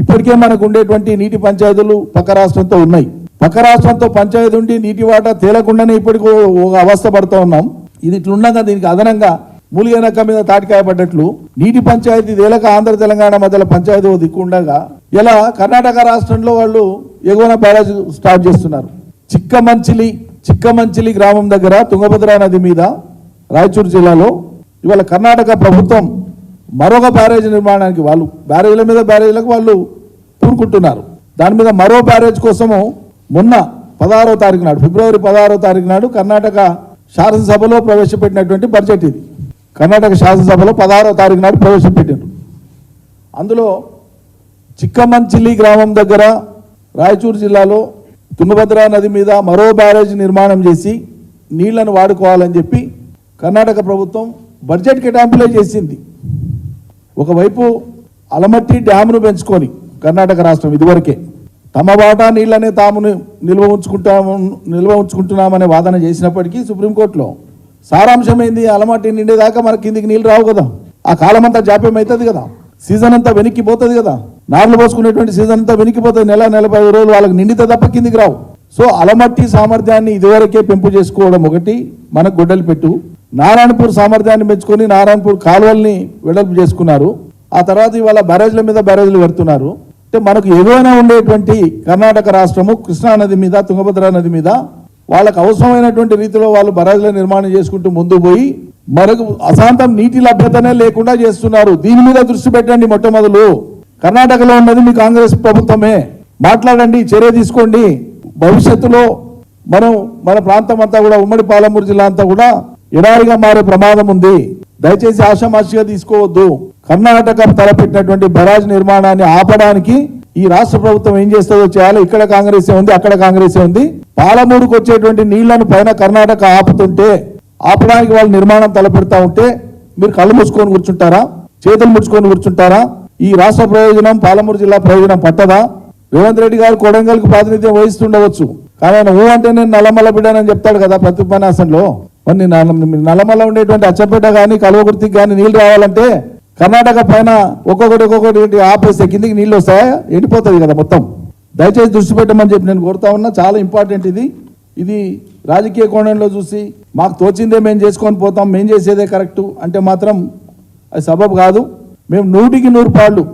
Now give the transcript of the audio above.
ఇప్పటికే మనకు ఉండేటువంటి నీటి పంచాయతీలు పక్క రాష్ట్రంతో ఉన్నాయి. పక్క రాష్ట్రంతో పంచాయతీ ఉండి నీటి వాటా తేలకుండానే ఇప్పటికీ ఒక అవస్థ పడుతూ ఉన్నాం. ఇది ఇట్లుండగా దీనికి అదనంగా మూలిగనక్క మీద తాటికాయ పడ్డట్లు నీటి పంచాయతీ తేలక ఆంధ్ర తెలంగాణ మధ్యలో పంచాయతీ దిక్కుండగా దిక్కు ఉండగా ఇలా కర్ణాటక రాష్ట్రంలో వాళ్ళు ఎగువన బ్యారేజ్ స్టార్ట్ చేస్తున్నారు. చిక్కమంచిలి చిక్కమంచిలి గ్రామం దగ్గర తుంగభద్ర నది మీద రాయచూరు జిల్లాలో ఇవాళ కర్ణాటక ప్రభుత్వం మరొక బ్యారేజ్ నిర్మాణానికి వాళ్ళు బ్యారేజ్ల మీద బ్యారేజ్లకు వాళ్ళు పూనుకుంటున్నారు. దాని మీద మరో బ్యారేజ్ కోసము మొన్న పదహారో తారీఖు నాడు ఫిబ్రవరి పదహారో తారీఖు నాడు కర్ణాటక శాసనసభలో ప్రవేశపెట్టినటువంటి బడ్జెట్ ఇది. కర్ణాటక శాసనసభలో పదహారో తారీఖు నాడు ప్రవేశపెట్టారు అందులో చిక్కమంచిలి గ్రామం దగ్గర రాయచూరు జిల్లాలో తుంగభద్రా నది మీద మరో బ్యారేజ్ నిర్మాణం చేసి నీళ్ళను వాడుకోవాలని చెప్పి కర్ణాటక ప్రభుత్వం బడ్జెట్ కేటాయింపులే చేసింది. ఒకవైపు అలమట్టి డ్యామును పెంచుకొని కర్ణాటక రాష్ట్రం ఇదివరకే తమ వాటా నీళ్ళనే తాము నిల్వ ఉంచుకుంటాము నిల్వ ఉంచుకుంటున్నామనే వాదన చేసినప్పటికీ సుప్రీంకోర్టులో సారాంశం ఏంది అలమట్టి నిండేదాకా మన కిందికి నీళ్ళు రావు కదా. ఆ కాలం అంతా జాప్యం అవుతుంది కదా. సీజన్ అంతా వెనక్కిపోతుంది కదా. నార్లు పోసుకునేటువంటి సీజన్ అంతా వెనక్కిపోతుంది నెల నలభై ఐదు రోజులు వాళ్ళకి నిండితే తప్ప కిందికి రావు. సో అలమట్టి సామర్థ్యాన్ని ఇదివరకే పెంపు చేసుకోవడం ఒకటి మనకు గొడ్డలు పెట్టు. నారాయణపూర్ సామర్థ్యాన్ని పెంచుకొని నారాయణపూర్ కాలువల్ని వెడల్పు చేసుకున్నారు. ఆ తర్వాత ఇవాళ బ్యారేజ్ల మీద బ్యారేజ్లు పెడుతున్నారు అంటే మనకు ఎగువన ఉండేటువంటి కర్ణాటక రాష్ట్రము కృష్ణా నది మీద తుంగభద్ర నది మీద వాళ్ళకు అవసరమైనటువంటి రీతిలో వాళ్ళు బరాజుల నిర్మాణం చేసుకుంటూ ముందు పోయి మనకు అశాంతం నీటి లభ్యతనే లేకుండా చేస్తున్నారు. దీని మీద దృష్టి పెట్టండి మొట్టమొదలు. కర్ణాటకలో ఉన్నది మీ కాంగ్రెస్ ప్రభుత్వమే. మాట్లాడండి చర్య తీసుకోండి. భవిష్యత్తులో మనం మన ప్రాంతం అంతా కూడా ఉమ్మడి పాలమూరు జిల్లా అంతా కూడా ఎడారిగా మారే ప్రమాదం ఉంది. దయచేసి ఆషామాషిగా తీసుకోవద్దు. కర్ణాటక తలపెట్టినటువంటి బరాజ్ నిర్మాణాన్ని ఆపడానికి ఈ రాష్ట్ర ప్రభుత్వం ఏం చేస్తుందో చేయాలి. ఇక్కడ కాంగ్రెస్ ఉంది అక్కడ కాంగ్రెస్ ఉంది. పాలమూరుకు వచ్చేటువంటి నీళ్ళను పైన కర్ణాటక ఆపుతుంటే ఆపడానికి వాళ్ళు నిర్మాణం తలపెడతా ఉంటే మీరు కళ్ళు మూసుకొని కూర్చుంటారా? చేతులు ముడుచుకొని కూర్చుంటారా? ఈ రాష్ట్ర ప్రయోజనం పాలమూరు జిల్లా ప్రయోజనం పట్టదా? రేవంత్ రెడ్డి గారు కొడంగల్కి ప్రాతినిధ్యం వహిస్తుండవచ్చు. కానీ ఆయన ఊ అంటే నేను నల్లమల్ల బిడ్డనని చెప్తాడు కదా ప్రతి ఉపన్యాసంలో మరి నల్ల- నల్లమల్ల ఉండేటువంటి అచ్చంపేట కానీ కలువగుర్తికి కానీ నీళ్ళు రావాలంటే కర్ణాటక పైన ఒక్కొక్కటి ఒక్కొక్కటి ఆపేస్తే కిందికి నీళ్ళు వస్తాయా? ఎండిపోతుంది కదా మొత్తం. దయచేసి దృష్టి పెట్టమని చెప్పి నేను కోరుతా ఉన్నా. చాలా ఇంపార్టెంట్ ఇది. ఇది రాజకీయ కోణంలో చూసి మాకు తోచిందే మేము చేసుకొని పోతాం. మేము చేసేదే కరెక్టు. అంటే మాత్రం అది సబబు కాదు. మేము నూటికి నూరు పాళ్ళు